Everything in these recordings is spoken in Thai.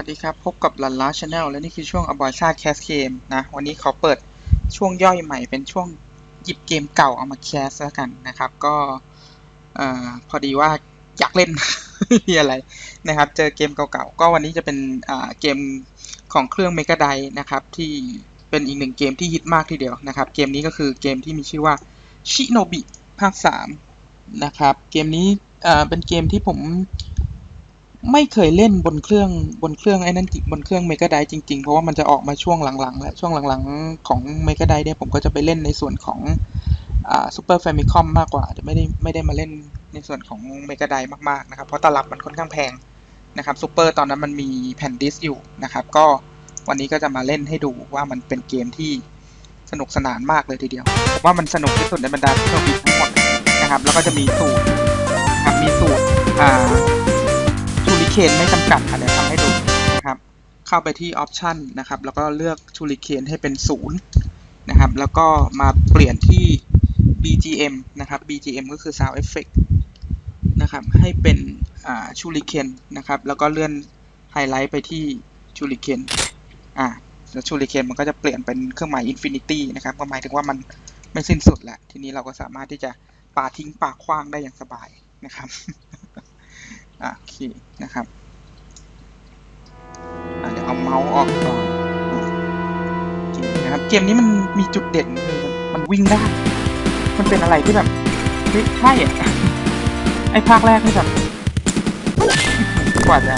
วัสดีครับ พบกับลันล่าชาแนลและนี่คือช่วง a b o y s a Cast Game นะ วันนี้ขอเปิดช่วงย่อยใหม่เป็นช่วงหยิบเกมเก่าเอามาแคสแล้วกันนะครับ ก็เอ่อพอดีว่าอยากเล่นมีอะไรนะครับ เจอเกมเก่าๆ ก็วันนี้จะเป็นอ่าเกมของเครื่อง Mega d i นะครับ ที่เป็นอีกหนึ่งเกมที่ฮิตมากทีเดียวนะครับ เกมนี้ก็คือเกมที่มีชื่อว่า Shinobi ภาค3นะครับ เกมนี้เอ่อเป็นเกมที่ผม ไม่เคยเล่นบนเครื่องบนเครื่องไอ้นั่นจริงบนเครื่องเมกาไดจริงๆ เพราะว่ามันจะออกมาช่วงหลังๆแล้วช่วงหลังๆของเมกาไดเนี่ยผมก็จะไปเล่นในส่วนของอ่าซูเปอร์แฟมิคอมมากกว่าจะไม่ได้ไม่ได้มาเล่นในส่วนของเมกาไดมากๆนะครับเพราะตลับมันค่อนข้างแพงนะครับซูเปอร์ตอนนั้นมันมีแผ่นดิสก์อยู่นะครับ ก็วันนี้ก็จะมาเล่นให้ดูว่ามันเป็นเกมที่สนุกสนานมากเลยทีเดียวผมว่ามันสนุกที่สุดในบรรดาที่เรามีทั้งหมดนะครับ แล้วก็จะมีสูตรนะครับมีสูตรอ่า เคนไม่จำกัดค่ะเดี๋ยวทำให้ดูนะครับเข้าไปที่ออปชันนะครับแล้วก็เลือกชูริเคนให้เป็นศูนย์นะครับแล้วก็มาเปลี่ยนที่ BGM นะครับ BGM ก็คือ Sound Effect นะครับให้เป็นชูริเคนนะครับแล้วก็เลื่อนไฮไลท์ไปที่ชูริเคนอ่าแล้วชูริเคนมันก็จะเปลี่ยนเป็นเครื่องหมาย Infinity นะครับก็หมายถึงว่ามันไม่สิ้นสุดแหละทีนี้เราก็สามารถที่จะปาทิ้งปาคว้างได้อย่างสบายนะครับ โอเคนะครับเดี๋ยวเอาเมาส์ออกก่อนเคนะครับเกมนี้มันมีจุดเด่นคือมันวิ่งได้ มันเป็นอะไรที่แบบเฮ้ยใช่อะไอ้ภาคแรกนี่แบบกว่าจะ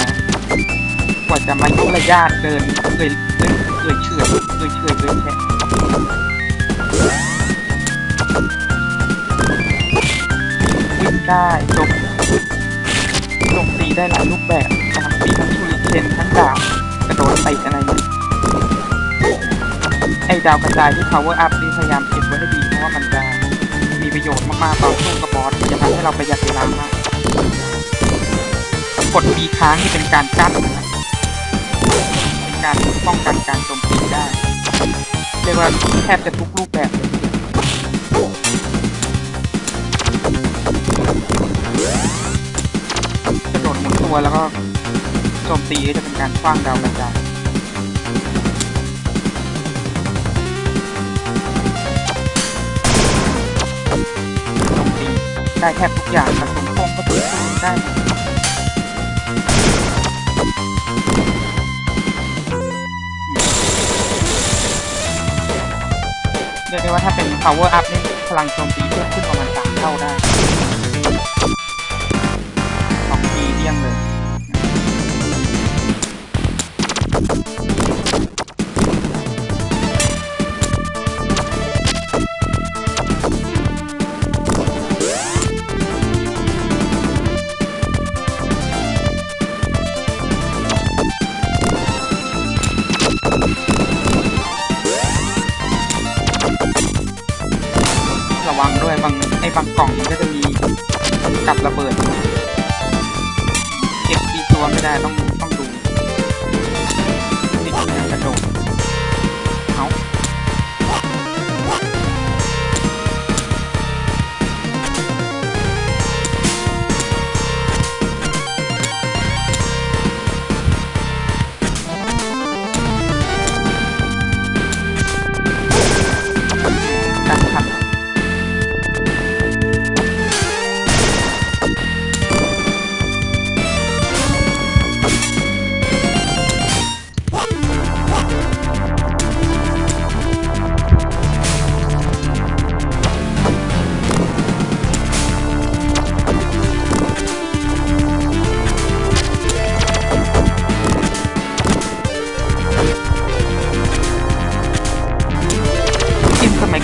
กว่าจะมายุระยะเดินเอยเอยเอยเฉื่อยเอยเฉื่อยเอยแฉะวิ่งได้จบโจมตี ได้หลายรูปแบบนะครับมีทั้งชูริเคนทั้งดาบกระโดดไปอะไรเนี่ยไอ้ดาวกระจายที่ power up นี่พยายามเก็บไว้ให้ดีเพราะว่ามันจะมีประโยชน์มากๆตอนสู้กับบอสมันจะทำให้เราประหยัดเวลามากกด B ค้างนี่เป็นการกั้นนะการป้องกันการโจมตีได้ เรียกว่าแทบจะทุกรูปแบบเลย ตัวแล้วก็โจมตีก็จะเป็นการคว้างดาวกระจายโจมตีได้แทบทุกอย่างกระสุนโค้งก็ตีสู้ได้เรียกได้ว่าถ้าเป็น power up นี่พลังโจมตีเพิ่มขึ้นประมาณสามเท่าได้ บางไอ้บางกล่องมันก็จะมีกับระเบิด เก็บตีตัวไม่ได้ต้อง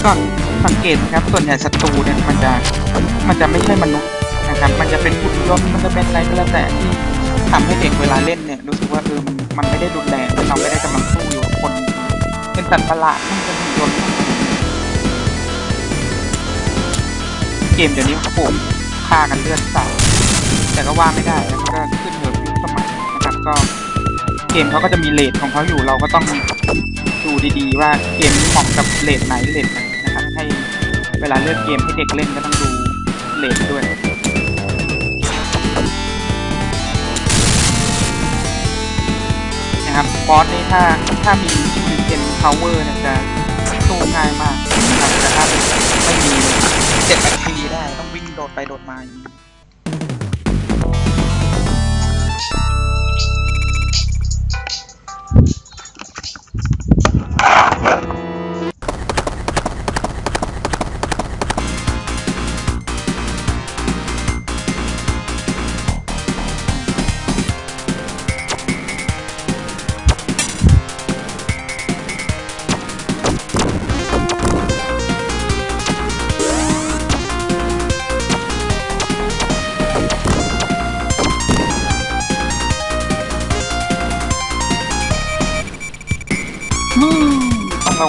ก่อนสังเกตนะครับ ส่วนใหญ่ศัตรูเนี่ยมันจะมันจะไม่ใช่มนุษย์นะครับ มันจะเป็นหุ่นยนต์มันจะเป็นอะไรก็แล้วแต่ที่ทำให้เด็กเวลาเล่นเนี่ยรู้สึกว่าเออมันมันไม่ได้รุนแรงเราไม่ได้กำลังสู้อยู่กับคน เป็นสัตว์ประหลาดมันเป็นหุ่นยนต์เกมเดี๋ยวนี้เขาโป่งฆ่ากันเลือดสาดแต่ก็ว่าไม่ได้แล้วก็ขึ้นอยู่กับยุคสมัยนะครับก็เกมเขาก็จะมีเลทของเขาอยู่เราก็ต้องดูดีๆ ว่าเกมนี้เหมาะกับเลทไหนเลทไหน เวลาเลือกเกมให้เด็กเล่นก็ต้องดูเลทด้วยนะครับบอสนี่ถ้าถ้ามีมีเป็น power เนี่ยจะสู้ง่ายมากนะครับแต่ถ้าไม่มีเจ็ดนาทีได้ต้องวิ่งโดดไปโดดมาอย่างนี้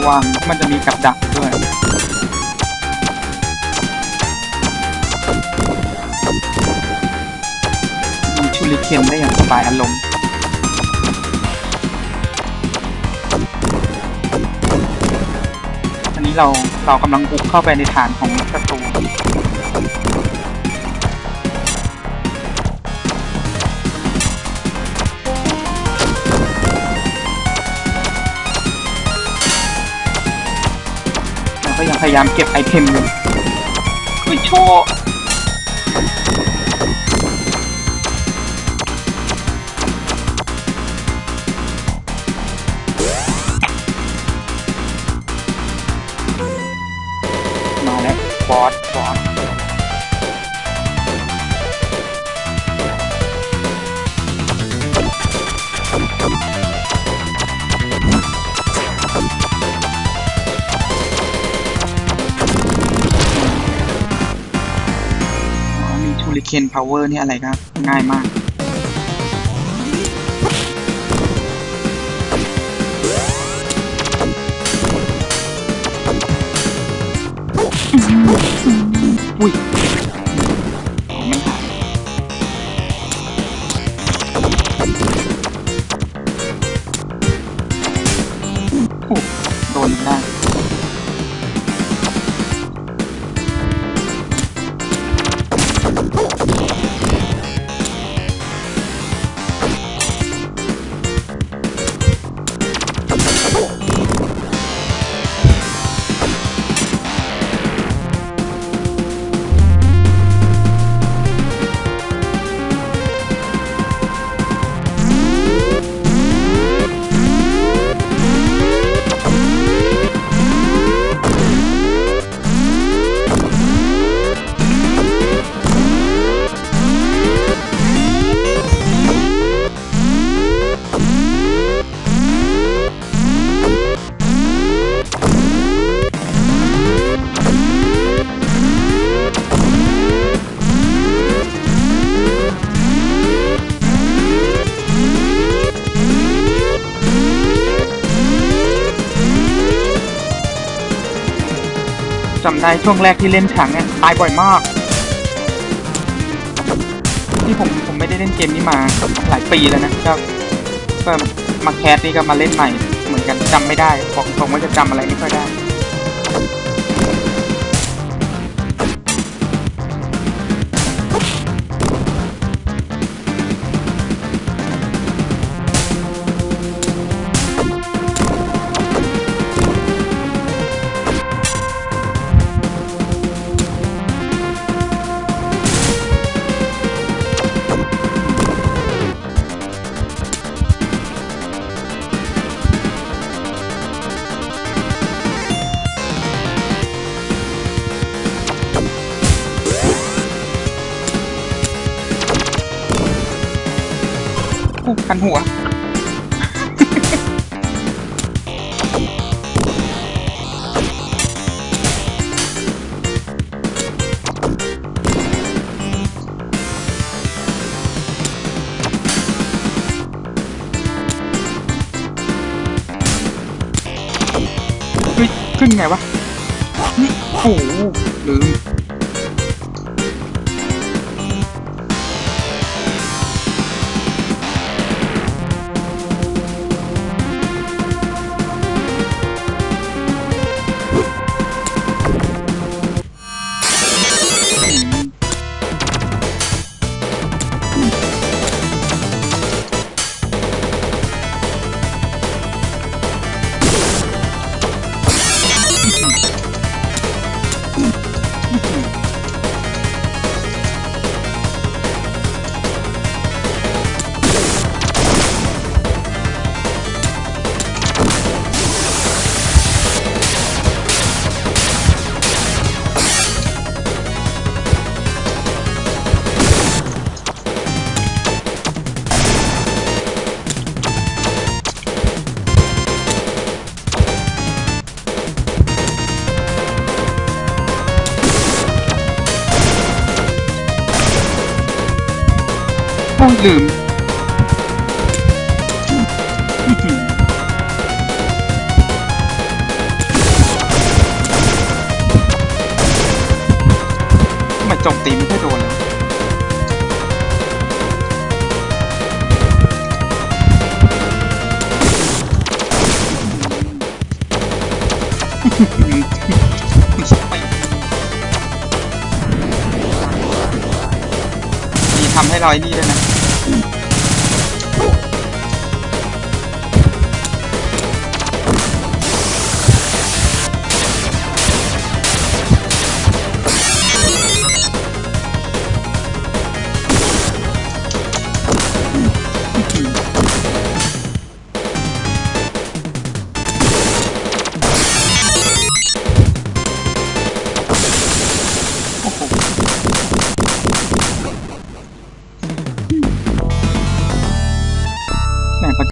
วัง มันจะมีกับดักด้วยมีชูริเคนได้อย่างสบายอารมณ์อันนี้เราเรากำลังบุกเข้าไปในฐานของศัตรู พยายามเก็บไอเทมอยู่คือโชว์มาแล้วบอส คนพาวเวอร์นี่อะไรครับ ง่ายมากอุ้ย ได้ช่วงแรกที่เล่นถังเนี่ยตายบ่อยมากที่ผมผมไม่ได้เล่นเกมนี้มาหลายปีแล้วนะก็ก็มาแคสนี่ก็มาเล่นใหม่เหมือนกันจำไม่ได้บอกตรงว่าจะจำอะไรไม่ค่อยได้ คันหัว ขึ้นไงวะนี่โอ้โหลืม อ้ยลืมอื้อหือทำไมโจมตีไม่ค่อยโดนเลยวะมีทำให้รอ้นี่ด้วยนะ